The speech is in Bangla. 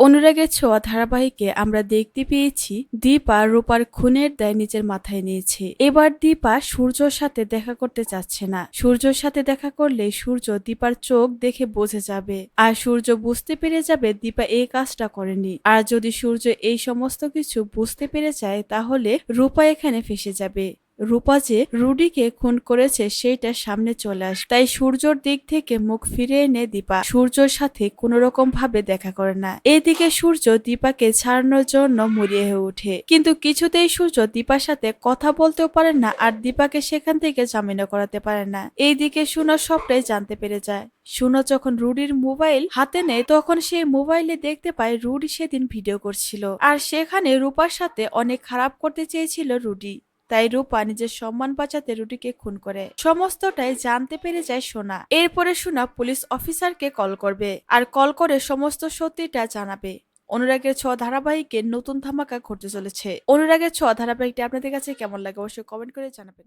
অনুরাগের ছোঁয়া ধারাবাহিকে আমরা দেখতে পেয়েছি দীপা রূপার খুনের দায় নিজের মাথায় নিয়েছে। এবার দীপা সূর্যর সাথে দেখা করতে চাচ্ছে না। সূর্যর সাথে দেখা করলে সূর্য দীপার চোখ দেখে বোঝে যাবে। আর সূর্য বুঝতে পেরে যাবে দীপা এই কাজটা করেনি। আর যদি সূর্য এই সমস্ত কিছু বুঝতে পেরে যায়, তাহলে রূপা এখানে ফেসে যাবে। রূপা যে রুডিকে খুন করেছে সেইটা সামনে চলে আসে। তাই সূর্যর দিক থেকে মুখ ফিরে এনে দীপা সূর্যর সাথে কোনো রকম ভাবে দেখা করে না। এদিকে সূর্য দীপাকে ছাড়ানোর জন্য মরিয়ে হয়ে ওঠে। কিন্তু কিছুতেই সূর্য দীপার সাথে কথা বলতেও পারে না আর দীপাকে সেখান থেকে জামিনও করাতে পারে না। এইদিকে সুনো সবটাই জানতে পেরে যায়। সুনো যখন রুডির মোবাইল হাতে নেয়, তখন সেই মোবাইলে দেখতে পায় রুডি সেদিন ভিডিও করছিল। আর সেখানে রূপার সাথে অনেক খারাপ করতে চেয়েছিল রুডি। তাই রূপা নিজের সম্মান বাঁচাতে রুটিকে খুন করে। সমস্তটাই জানতে পেরে যায় সোনা। এরপরে সোনা পুলিশ অফিসারকে কল করবে আর কল করে সমস্ত সত্যিটা জানাবে। অনুরাগের ছ ধারাবাহিকে নতুন ধামাকা ঘটতে চলেছে। অনুরাগের ছ ধারাবাহিকটি আপনাদের কাছে কেমন লাগে অবশ্যই কমেন্ট করে জানাবেন।